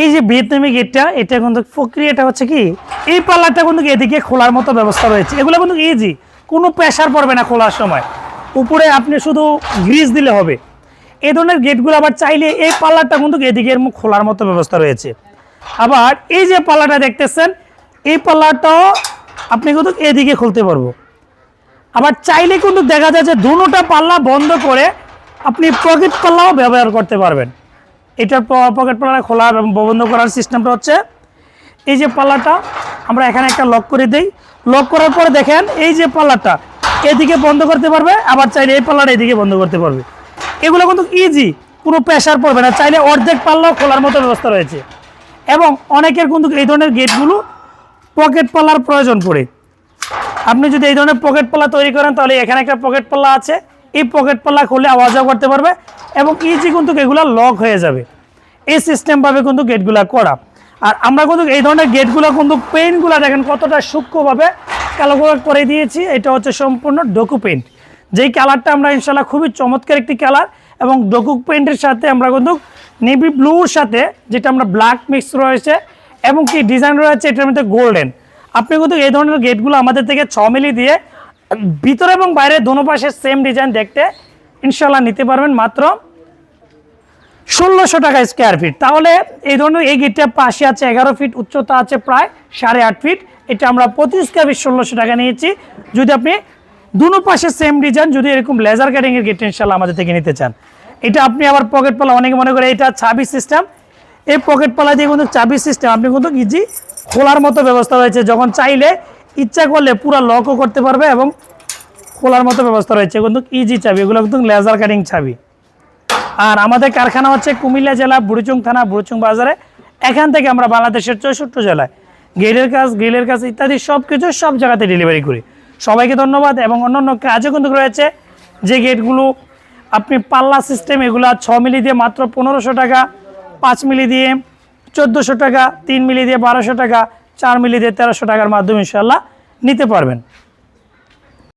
এই যে ভিয়েতনামি গেটটা, এটা কিন্তু প্রক্রিয়াটা হচ্ছে কি, এই পাল্লাটা কিন্তু এদিকে খোলার মতো ব্যবস্থা রয়েছে। এগুলো কিন্তু ইজি কোনো প্রেশার পড়বে না খোলার সময়। উপরে আপনি শুধু গ্রিজ দিলে হবে। এই ধরনের গেটগুলো আবার চাইলে এই পাল্লাটা কিন্তু এদিকে খোলার মতো ব্যবস্থা রয়েছে। আবার এই যে পাল্লাটা দেখতেছেন, এই পাল্লাটাও আপনি কিন্তু এদিকে খুলতে পারব। আবার চাইলে কিন্তু দেখা যায় যে দুটোটা পাল্লা বন্ধ করে আপনি পকেট পাল্লাও ব্যবহার করতে পারবেন। এটার পকেট পাল্লা খোলা এবং বন্ধ করার সিস্টেমটা হচ্ছে এই যে পাল্লাটা, আমরা এখানে একটা লক করে দিই। লক করার পরে দেখেন, এই যে পাল্লাটা, এদিকে বন্ধ করতে পারবে, আবার চাইলে এই পাল্লাটা এদিকে বন্ধ করতে পারবে। এগুলো কিন্তু ইজি কোনো প্রেশার পড়বে না। চাইলে অর্ধেক পাল্লাও খোলার মতো ব্যবস্থা রয়েছে। এবং অনেকের কিন্তু এই ধরনের গেটগুলো পকেট পাল্লার প্রয়োজন পড়ে। আপনি যদি এই ধরনের পকেট পাল্লা তৈরি করেন, তাহলে এখানে একটা পকেট পাল্লা আছে। এই পকেট পাল্লা খুলে আওয়াজও করতে পারবে এবং ইজি কিন্তু এগুলো লক হয়ে যাবে। এই সিস্টেমভাবে কিন্তু গেটগুলো করা। আর আমরা কিন্তু এই ধরনের গেটগুলো কিন্তু পেইন্টগুলো দেখেন কতটা সূক্ষ্মভাবে কালো করে দিয়েছি। এটা হচ্ছে সম্পূর্ণ ডকু পেইন্ট যেই কালারটা আমরা ইনশাল্লাহ খুবই চমৎকার একটি কালার এবং ডকু পেইন্টের সাথে আমরা কিন্তু নেভি ব্লুর সাথে যেটা আমরা ব্ল্যাক মিক্স রয়েছে এবং কি ডিজাইন রয়েছে এটার মধ্যে গোল্ডেন আপনি কিন্তু এই ধরনের গেটগুলো আমাদের থেকে ছ মিলি দিয়ে ভিতরে এবং বাইরে দোনো পাশে সেম ডিজাইন দেখতে ইনশাল্লাহ নিতে পারবেন মাত্র ষোলোশো টাকা স্কোয়ার ফিট তাহলে এই ধরনের এই গেটটা পাশে আছে এগারো ফিট উচ্চতা আছে প্রায় সাড়ে আট ফিট এটা আমরা পঁচিশ স্কোয়ার ফিট ষোলোশো টাকা নিয়েছি। যদি আপনি দুনো পাশে সেম ডিজাইন যদি এরকম লেজার কাটিংয়ের গেট ইনশাল্লাহ আমাদের থেকে নিতে চান। এটা আপনি আবার পকেট পালা, অনেকে মনে করে এটা ছাবি সিস্টেম এই পকেট পালা দিয়ে কিন্তু চাবি সিস্টেম আপনি কিন্তু ইজি খোলার মতো ব্যবস্থা রয়েছে। যখন চাইলে ইচ্ছা করলে পুরো লকও করতে পারবে এবং খোলার মতো ব্যবস্থা রয়েছে। কিন্তু ইজি চাবি, এগুলো কিন্তু লেজার কাটিং চাবি। আর আমাদের কারখানা হচ্ছে কুমিল্লা জেলা, বুড়িচুং থানা, বুড়িচুং বাজারে। এখান থেকে আমরা বাংলাদেশের চৌষট্টি জেলায় গেলের কাজ গেলের কাজ ইত্যাদি সব কিছু সব জায়গাতে ডেলিভারি করি। সবাইকে ধন্যবাদ এবং অন্যান্য কাজও কিন্তু রয়েছে। যে গেটগুলো আপনি পাল্লা সিস্টেম এগুলা ছ মিলি দিয়ে মাত্র পনেরোশো টাকা, পাঁচ মিলি দিয়ে চোদ্দোশো টাকা, তিন মিলি দিয়ে বারোশো টাকা চার মিলি দিয়ে তেরোশো টাকার মাধ্যমে ইনশাল্লাহ নিতে পারবেন।